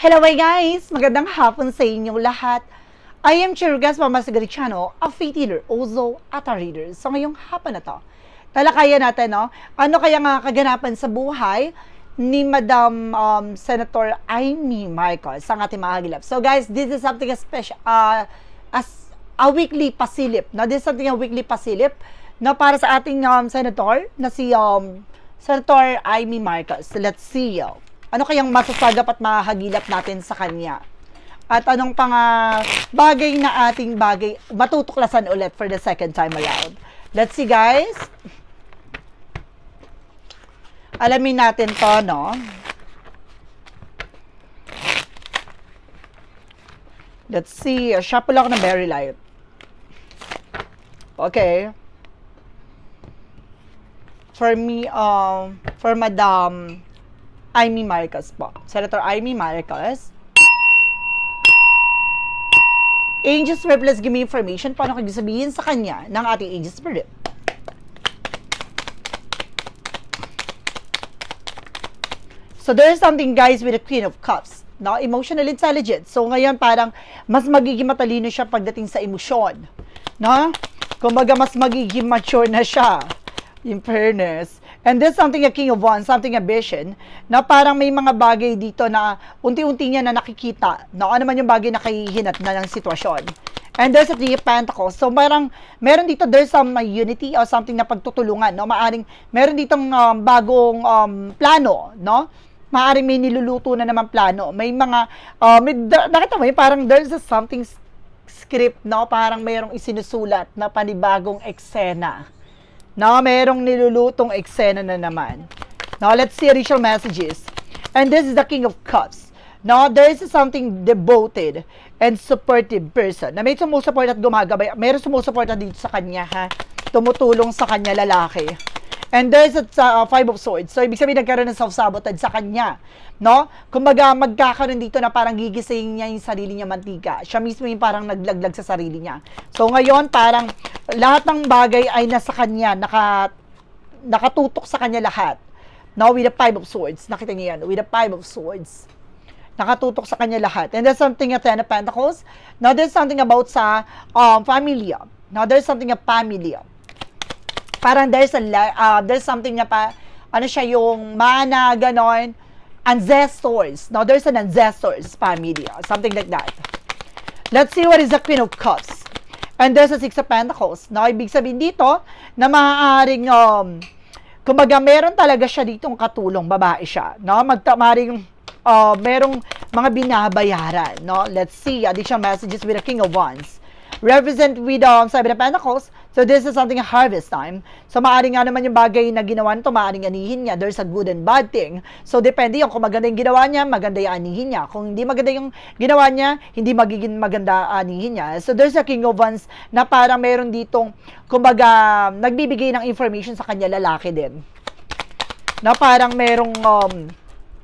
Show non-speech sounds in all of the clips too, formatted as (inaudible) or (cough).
Hello my guys! Magandang hapon sa inyong lahat. I am Chirugas Mama Sigarichano, a faith healer, also at a reader. So ngayong hapon na to, talakayan natin, no? Ano kaya nga kaganapan sa buhay ni Madam um, Senator Amy Marcos, ang ating mga. So guys, this is something special, uh, as a weekly pasilip. No? This is something a weekly pasilip na para sa ating um, senator na si um, Senator Amy Marcos. Let's see. oh. Ano kayang masasagap at mahagilap natin sa kanya? At anong pang ah, bagay na ating bagay matutuklasan ulit for the second time around? Let's see guys. Alamin natin to, no? Let's see. Lang ako ng very light. Okay. For me, um, for Madam Amy Marcos po. Senator Amy Marcos. Angels Spirit, please give me information paano kayo sabihin sa kanya ng ating Angel Spirit. So there's something guys with the Queen of Cups. No? Emotional intelligence. So ngayon parang mas magiging matalino siya pagdating sa emosyon. No? Kumbaga mas magiging mature na siya. In fairness. And there's something a King of Wands, something a vision, na parang may mga bagay dito na unti-unti niya na nakikita. No? Ano man yung bagay na kahihinat na ng sitwasyon. And there's a Three of Pentacles. So, parang, meron dito, there's some uh, unity or something na pagtutulungan, no? Maaring, meron ditong um, bagong um, plano, no? Maaring may niluluto na naman plano. May mga, uh, may, nakita mo parang there's a something script, no? Parang mayroong isinusulat na panibagong eksena. No, merong nilulutong eksena na naman. Now, let's see additional messages. And this is the King of Cups. No, there is something devoted and supportive person na may sumusuport at gumagabay. Meron sumusuporta dito sa kanya, ha? Tumutulong sa kanya lalaki. And there's a uh, Five of Swords. So, ibig sabihin, nagkaroon ng self-sabotage sa kanya. No? Kumbaga, magkakaroon dito na parang gigising niya yung sarili niya mantika. Siya mismo yung parang naglaglag sa sarili niya. So, ngayon, parang lahat ng bagay ay nasa kanya, naka, nakatutok sa kanya lahat. No, with the Five of Swords. Nakita niyo yan, with the Five of Swords. Nakatutok sa kanya lahat. And there's something at Ten of Pentacles. Now, there's something about sa um, familia. Now, there's something of familia parang there's a uh, there's something na pa ano siya yung mana ganon. Ancestors. No there's an ancestors family uh, something like that. Let's see what is the queen of cups. And there's a six of pentacles. No ibig sabihin dito na maaaring um kumbaga meron talaga siya ditong katulong babae siya. No magtamaring uh, merong mga binabayaran. No let's see. Additional messages with the king of wands represent with um, Seven of Pentacles. So this is something harvest time. So maaring nga naman yung bagay na ginawa nito, maaring anihin niya. There's a good and bad thing. So depende yung kung maganda yung ginawa niya, maganda yung anihin niya. Kung hindi maganda yung ginawa niya, hindi magiging maganda anihin niya. So there's a King of Wands na parang meron ditong, kumbaga, nagbibigay ng information sa kanya lalaki din. Na parang merong um,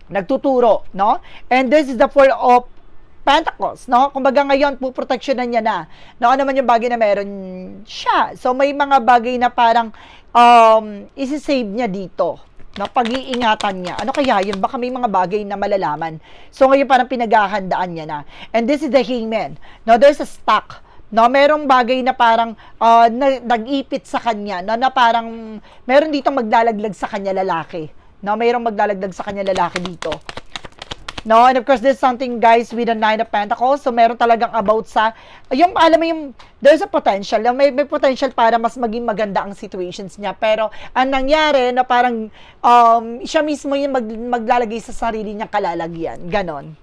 nagtuturo, no? And this is the Four of Pentacles, no? Kumbaga ngayon, puproteksyonan niya na. No, ano man yung bagay na meron siya. So, may mga bagay na parang um, isi-save niya dito. No, pag-iingatan niya. Ano kaya yun? Baka may mga bagay na malalaman. So, ngayon parang pinaghahandaan niya na. And this is the hangman. No, there's a stock. No, merong bagay na parang uh, na, nag-ipit sa kanya, no, na parang meron dito maglalaglag sa kanya lalaki. No, merong maglalaglag sa kanya lalaki dito. No, and of course, there's something, guys, with the Nine of Pentacles. So, meron talagang about sa, yung, alam mo yung, there's a potential. May, may potential para mas maging maganda ang situations niya. Pero, ang nangyari, na parang, um, siya mismo yung mag, maglalagay sa sarili niyang kalalagyan. Ganon.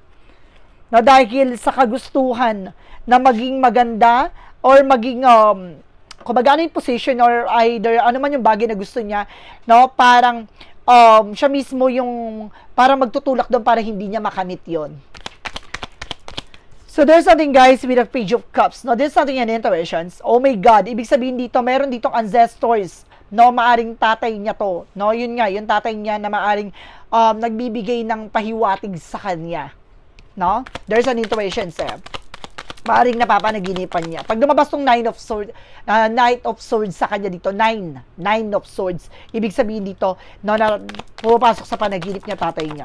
No, dahil sa kagustuhan na maging maganda or maging, um, kumbaga ano yung position or either ano man yung bagay na gusto niya, no, parang, um, siya mismo yung para magtutulak doon para hindi niya makamit yon. So there's something guys with a page of cups. No, there's something in intuitions. Oh my God, ibig sabihin dito, meron ditong ancestors. No, maaring tatay niya to. No, yun nga, yung tatay niya na maaring um, nagbibigay ng pahiwatig sa kanya. No? There's an intuition, sir. Maring napapanaginipan niya. Pag lumabas tong Nine of Swords, uh, Knight of Swords sa kanya dito, Nine, Nine of Swords. Ibig sabihin dito, no, na pumapasok sa panaginip niya tatay niya.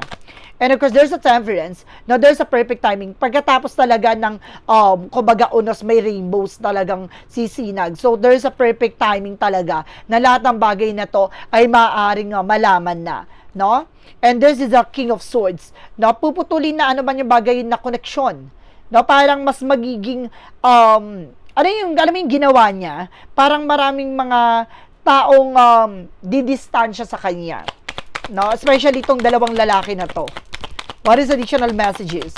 And of course, there's a temperance. No, there's a perfect timing. Pagkatapos talaga ng, um, kumbaga, unos may rainbows talagang sisinag. So, there's a perfect timing talaga na lahat ng bagay na to ay maaaring uh, malaman na. No? And this is a King of Swords. No, puputulin na ano man yung bagay na koneksyon No, parang mas magiging um ano yung alam mo yung ginawa niya? Parang maraming mga taong um, didistansya sa kanya. No, especially itong dalawang lalaki na to. What is additional messages?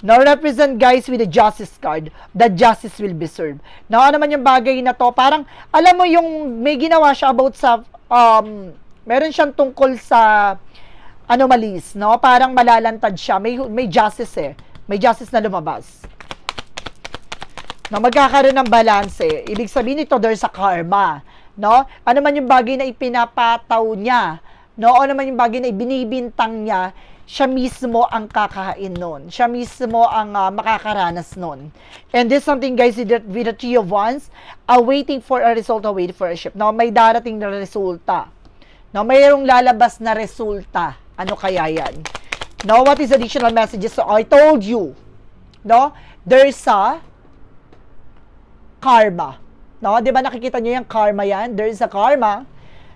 No, represent guys with the justice card. The justice will be served. No, ano man yung bagay na to, parang, alam mo yung may ginawa siya about sa, um, meron siyang tungkol sa anomalies, no? Parang malalantad siya. May, may justice eh. May justice na lumabas. No, magkakaroon ng balance eh. Ibig sabihin nito, there's a karma. No? Ano man yung bagay na ipinapataw niya, no? Ano man yung bagay na ibinibintang niya, siya mismo ang kakain nun. Siya mismo ang uh, makakaranas nun. And this something guys with the, three of wands, uh, waiting for a result, waiting for a ship. No, may darating na resulta. No, mayroong lalabas na resulta. Ano kaya yan? No, what is additional messages? So, I told you. No, there's a karma. No, 'di ba nakikita niyo yung karma yan? There is a karma.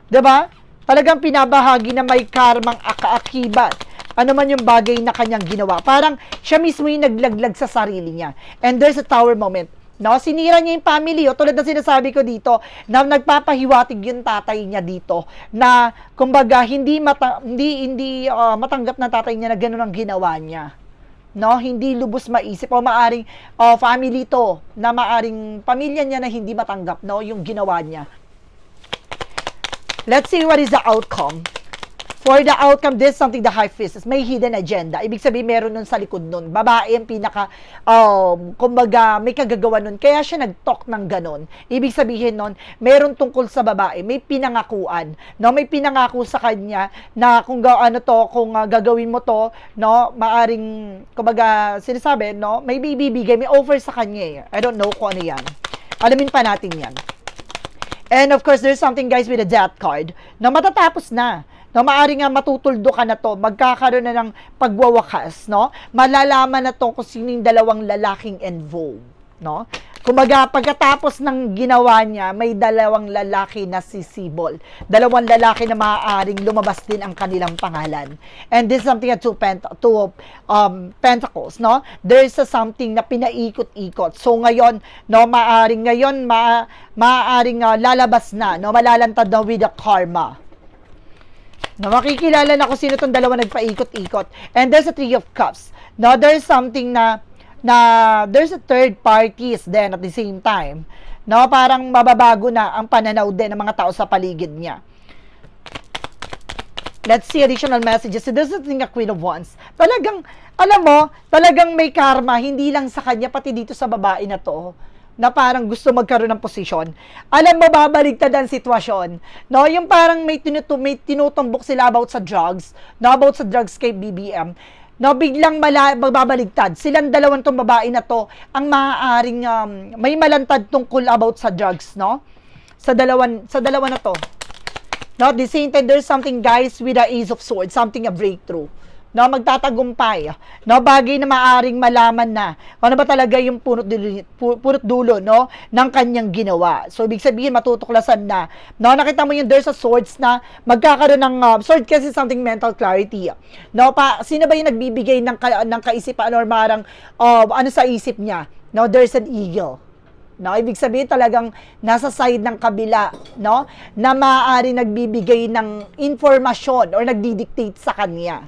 'Di ba? Talagang pinabahagi na may karmang akaakibat ano man yung bagay na kanyang ginawa. Parang siya mismo yung naglaglag sa sarili niya. And there's a tower moment. No, sinira niya yung family. O, tulad na sinasabi ko dito, na nagpapahiwatig yung tatay niya dito na kumbaga hindi mata, hindi hindi uh, matanggap ng tatay niya na ganoon ang ginawa niya. No, hindi lubos maisip o maaring uh, family to na maaring pamilya niya na hindi matanggap no yung ginawa niya. Let's see what is the outcome. For the outcome, this something the high priestess. May hidden agenda. Ibig sabihin, meron nun sa likod nun. Babae ang pinaka, um, kumbaga, may kagagawa nun. Kaya siya nag-talk ng ganon. Ibig sabihin nun, meron tungkol sa babae. May pinangakuan. No? May pinangako sa kanya na kung ga, ano to, kung uh, gagawin mo to, no, maaring, kumbaga, sinasabi, no, may bibigay, may offer sa kanya eh. I don't know kung ano yan. Alamin pa natin yan. And of course, there's something guys with a death card na matatapos na no, maari nga matutuldo ka na to, magkakaroon na ng pagwawakas, no? Malalaman na to kung sino yung dalawang lalaking involved, no? Kumbaga, pagkatapos ng ginawa niya, may dalawang lalaki na sisibol. Dalawang lalaki na maaaring lumabas din ang kanilang pangalan. And this is something at two, pent two um, pentacles, no? There is a something na pinaikot-ikot. So ngayon, no, maaaring ngayon, ma maaaring uh, lalabas na, no? Malalantad na with the karma na makikilala na kung sino tong dalawa nagpaikot-ikot. And there's a Three of Cups. Now, there's something na, na there's a third parties then at the same time. No, parang mababago na ang pananaw din ng mga tao sa paligid niya. Let's see additional messages. So, there's something a Queen of Wands. Talagang, alam mo, talagang may karma, hindi lang sa kanya, pati dito sa babae na to na parang gusto magkaroon ng posisyon, alam mo, babaligtad ang sitwasyon. No? Yung parang may, tinutu may tinutumbok sila about sa drugs, no? about sa drugs kay BBM, no, biglang mala, magbabaligtad. Silang dalawang tong babae na to, ang maaaring um, may malantad tungkol about sa drugs, no? Sa dalawan, sa dalawa na to. No, the same time, there's something, guys, with the Ace of Swords, something a breakthrough no, magtatagumpay, no, bagay na maaring malaman na ano ba talaga yung punot dulo, punot dulo, no, ng kanyang ginawa. So, ibig sabihin, matutuklasan na, no, nakita mo yung there's a swords na magkakaroon ng, uh, sword kasi something mental clarity, no, pa, sino ba yung nagbibigay ng, ka, ng kaisipan or marang, uh, ano sa isip niya, no, there's an eagle, No, ibig sabihin talagang nasa side ng kabila, no, na maaari nagbibigay ng informasyon or nagdidictate sa kanya.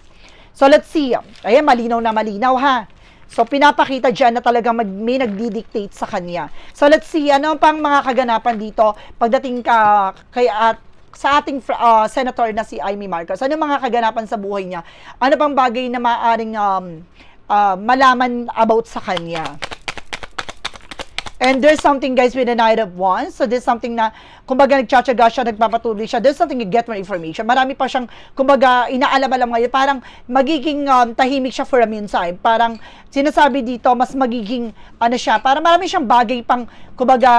So let's see. Ayan, malinaw na malinaw ha. So pinapakita dyan na talaga mag, may nagdi-dictate sa kanya. So let's see, ano pang mga kaganapan dito pagdating ka kay at sa ating uh, senator na si Amy Marcos. Ano mga kaganapan sa buhay niya? Ano pang bagay na maaring um, uh, malaman about sa kanya? And there's something, guys, with the Knight of Wands. So, there's something na, kumbaga, nagtsatsaga siya, nagpapatuloy siya. There's something you get more information. Marami pa siyang, kumbaga, inaalam-alam ngayon. Parang, magiging um, tahimik siya for a meantime. Parang, sinasabi dito, mas magiging, ano siya, parang marami siyang bagay pang, kumbaga,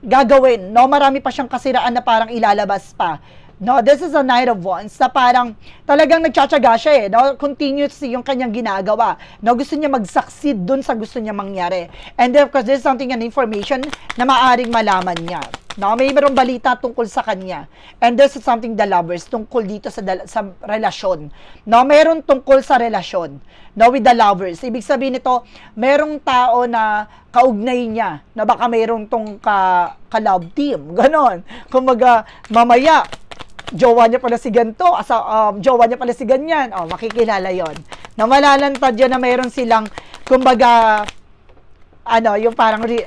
gagawin, no? Marami pa siyang kasiraan na parang ilalabas pa. No, this is a Knight of Wands na parang talagang nagtsatsaga siya eh, no? Continuous yung kanyang ginagawa. No, gusto niya mag-succeed dun sa gusto niya mangyari. And then, of course, there's something an information na maaring malaman niya. No, may mayroong balita tungkol sa kanya. And there's something the lovers tungkol dito sa sa relasyon. No, meron tungkol sa relasyon. No, with the lovers. Ibig sabihin nito, merong tao na kaugnay niya na baka mayroong tong ka, ka-love team. (laughs) Ganon. Kumaga, mamaya, jowa niya pala si ganito, asa, um, jowa niya pala si ganyan, oh, makikilala yon na malalantad yun na mayroon silang, kumbaga, ano, yung parang re-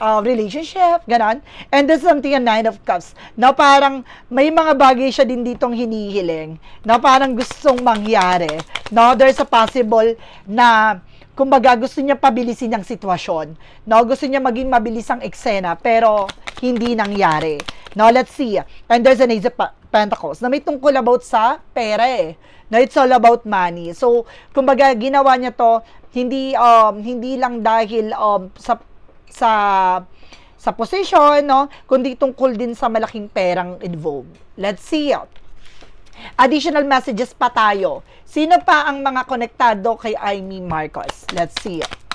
uh, relationship, ganon. And there's something a nine of cups, na parang may mga bagay siya din ditong hinihiling, na parang gustong mangyari. No, there's a possible na kumbaga gusto niya pabilisin ang sitwasyon. No, gusto niya maging mabilis ang eksena pero hindi nangyari. Now, let's see. And there's an Ace of Pentacles na may tungkol about sa pera eh. No, it's all about money. So, kumbaga ginawa niya to hindi um hindi lang dahil um sa sa sa position, no, kundi tungkol din sa malaking perang involved. Let's see. Additional messages pa tayo. Sino pa ang mga konektado kay Amy Marcos? Let's see.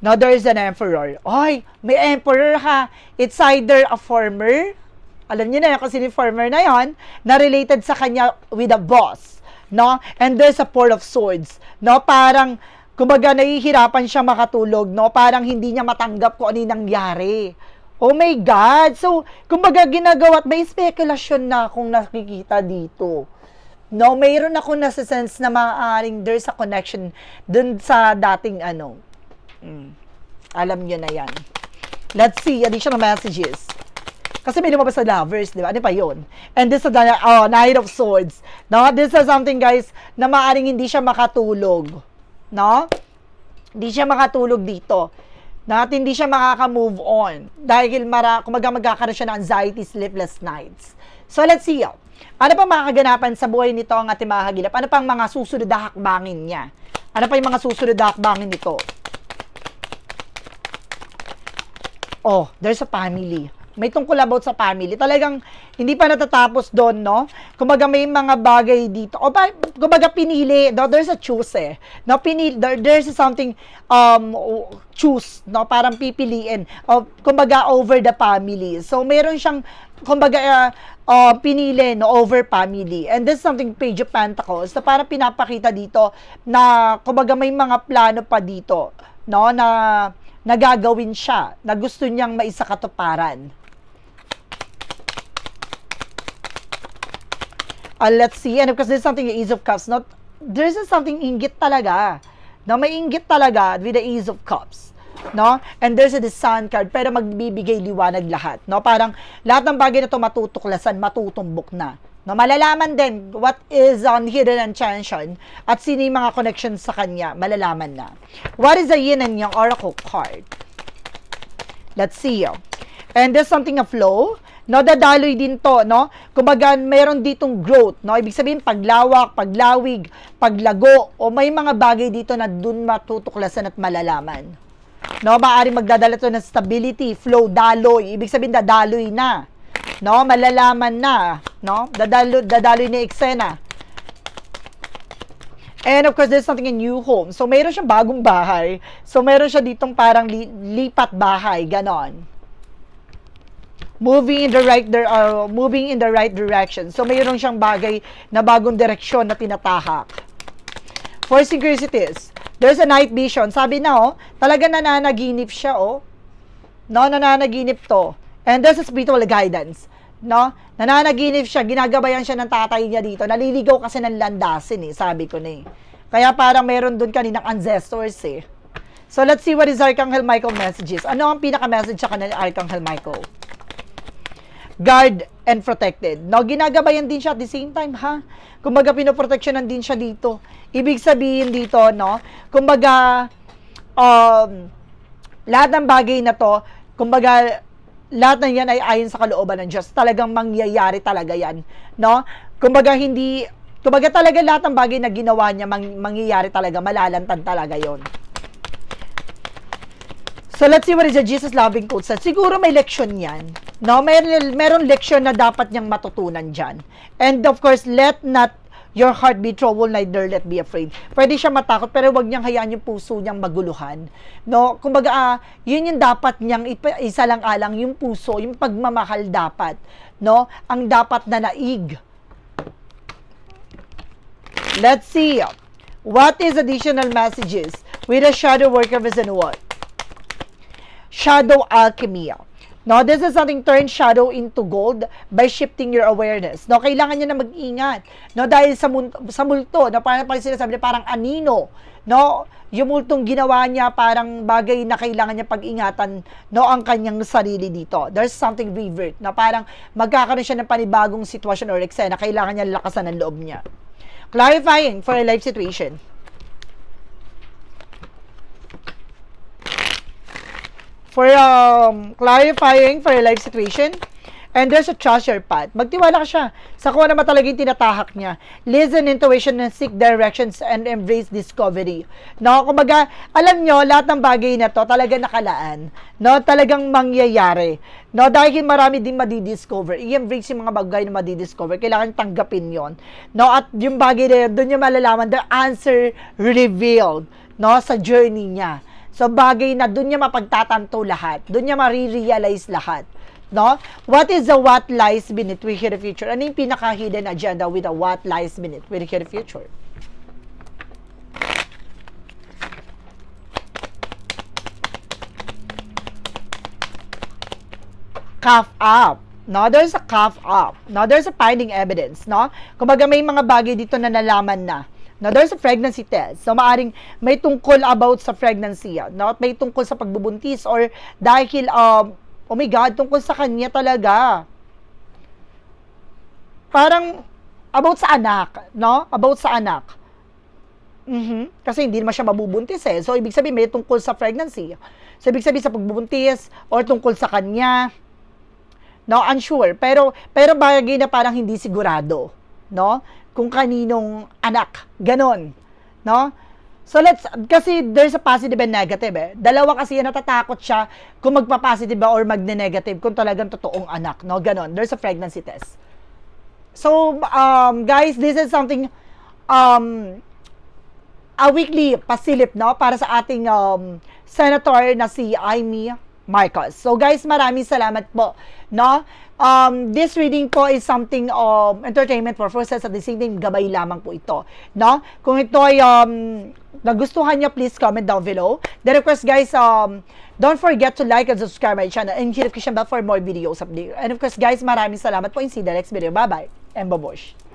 Now, there is an emperor. Oy, may emperor ha. It's either a former, alam niyo na yan kasi ni former na yon, na related sa kanya with a boss. No? And there's a four of swords. No? Parang, kumbaga, nahihirapan siya makatulog. No? Parang hindi niya matanggap kung ano yung nangyari. Oh my God! So, kumbaga, ginagawa may spekulasyon na akong nakikita dito. No, mayroon ako na sense na maaaring there's a connection dun sa dating ano, Mm. Alam nyo na yan. Let's see, additional messages. Kasi may lumabas sa lovers, di ba? Ano pa yun? And this is the oh, Knight of Swords. No? This is something, guys, na maaring hindi siya makatulog. No? Hindi siya makatulog dito. At hindi siya makaka-move on. Dahil mara, kumaga magkakaroon siya ng anxiety, sleepless nights. So, let's see. oh. Ano pa mga kaganapan sa buhay nito ang ating mga hagilap? Ano pa ang mga susunod na hakbangin niya? Ano pa yung mga susunod na hakbangin nito? Oh, there's a family. May tungkol about sa family. Talagang hindi pa natatapos doon, no? Kumbaga may mga bagay dito. O ba, kumbaga pinili, no? there's a choose eh. No, pinili, there, there's something um choose, no? Parang pipiliin. O, kumbaga over the family. So meron siyang kumbaga uh, uh, pinili no over family. And this is something page of pentacles na parang pinapakita dito na kumbaga may mga plano pa dito, no? Na nagagawin siya na gusto niyang maisakatuparan. Uh, let's see. And of course, there's something Ace of Cups. Not, there's something inggit talaga. No, may inggit talaga with the Ace of Cups. No? And there's a the Sun card, pero magbibigay liwanag lahat. No? Parang lahat ng bagay na to matutuklasan, matutumbok na. No, malalaman din what is on hidden intention at sino yung mga connections sa kanya, malalaman na. What is the yin and yang oracle card? Let's see. And there's something of flow. No, dadaloy din to, no? Kumbaga, meron ditong growth, no? Ibig sabihin, paglawak, paglawig, paglago, o may mga bagay dito na dun matutuklasan at malalaman. No, maaari magdadala to ng stability, flow, daloy. Ibig sabihin, dadaloy na. No, malalaman na, no? Dadalo, dadaloy na eksena. And of course, there's something in new home. So, meron siyang bagong bahay. So, meron siya ditong parang li- lipat bahay, ganon. Moving in the right dir- uh, moving in the right direction. So, meron siyang bagay na bagong direksyon na tinatahak. For synchronicities, there's a night vision. Sabi na, oh, talaga nananaginip siya, oh. No, nananaginip to. And there's a spiritual guidance. No? Nananaginip siya, ginagabayan siya ng tatay niya dito. Naliligaw kasi ng landasin eh, sabi ko na eh. Kaya parang meron dun kaninang ancestors eh. So let's see what is Archangel Michael messages. Ano ang pinaka-message sa kanila ni Archangel Michael? guard and protected. No, ginagabayan din siya at the same time, ha? Kumbaga, pinoproteksyonan din siya dito. Ibig sabihin dito, no? Kumbaga, um, lahat ng bagay na to, kumbaga, lahat ng yan ay ayon sa kalooban ng Diyos. Talagang mangyayari talaga yan. No? Kumbaga, hindi, kumbaga talaga lahat ng bagay na ginawa niya, mang, mangyayari talaga, malalantad talaga yon. So let's see what is the Jesus loving quote. Siguro may leksyon yan. No, meron meron leksyon na dapat niyang matutunan diyan. And of course, let not your heart be troubled, neither let be afraid. Pwede siya matakot, pero wag niyang hayaan yung puso niyang maguluhan. No, kumbaga, ah, yun yung dapat niyang isa lang alang yung puso, yung pagmamahal dapat. No, ang dapat na naig. Let's see. What is additional messages with a shadow worker vision what? shadow alchemy. No, this is something turn shadow into gold by shifting your awareness. No, kailangan niya na mag-ingat. No, dahil sa sa multo, no, parang parang sinasabi niya, parang anino. No, yung multong ginawa niya parang bagay na kailangan niya pag-ingatan no ang kanyang sarili dito. There's something revert na parang magkakaroon siya ng panibagong sitwasyon or eksena, kailangan niya lakasan ng loob niya. Clarifying for a life situation. For um, clarifying for your life situation. And there's a your path. Magtiwala ka siya sa kung ano ba talaga yung tinatahak niya. Listen, intuition, and seek directions and embrace discovery. No, kumbaga, alam nyo, lahat ng bagay na to talaga nakalaan. No, talagang mangyayari. No, dahil marami din madidiscover. I-embrace yung mga bagay na madidiscover. Kailangan tanggapin yon. No, at yung bagay na yun, doon niya malalaman the answer revealed. No, sa journey niya. So, bagay na doon niya mapagtatanto lahat. Doon niya marirealize lahat. No? What is the what lies beneath the future? Ano yung pinaka-hidden agenda with the what lies beneath the future? Cough up. No, there's a cough up. No, there's a finding evidence, no? Kumbaga may mga bagay dito na nalaman na. No, there's a pregnancy test. So, maaring may tungkol about sa pregnancy, no? May tungkol sa pagbubuntis or dahil, um, oh my God, tungkol sa kanya talaga. Parang, about sa anak, no? About sa anak. Mhm. Kasi hindi naman siya mabubuntis eh. So, ibig sabihin, may tungkol sa pregnancy. So, ibig sabihin sa pagbubuntis or tungkol sa kanya. No, unsure. Pero, pero bagay na parang hindi sigurado. No? Kung kaninong anak. Ganon. No? So let's, kasi there's a positive and negative eh. Dalawa kasi yan, natatakot siya kung magpa-positive ba or magne-negative kung talagang totoong anak, no? Ganon. There's a pregnancy test. So, um, guys, this is something, um, a weekly pasilip, no? Para sa ating um, senator na si Amy Marcos. So, guys, maraming salamat po, no? Um, this reading po is something um, entertainment purposes at the same time gabay lamang po ito, no? Kung ito ay um, nagustuhan niyo, please comment down below. Of course, guys, um, don't forget to like and subscribe my channel and hit the bell for more videos update. And of course, guys, maraming salamat po and see in the next video. Bye-bye and babush!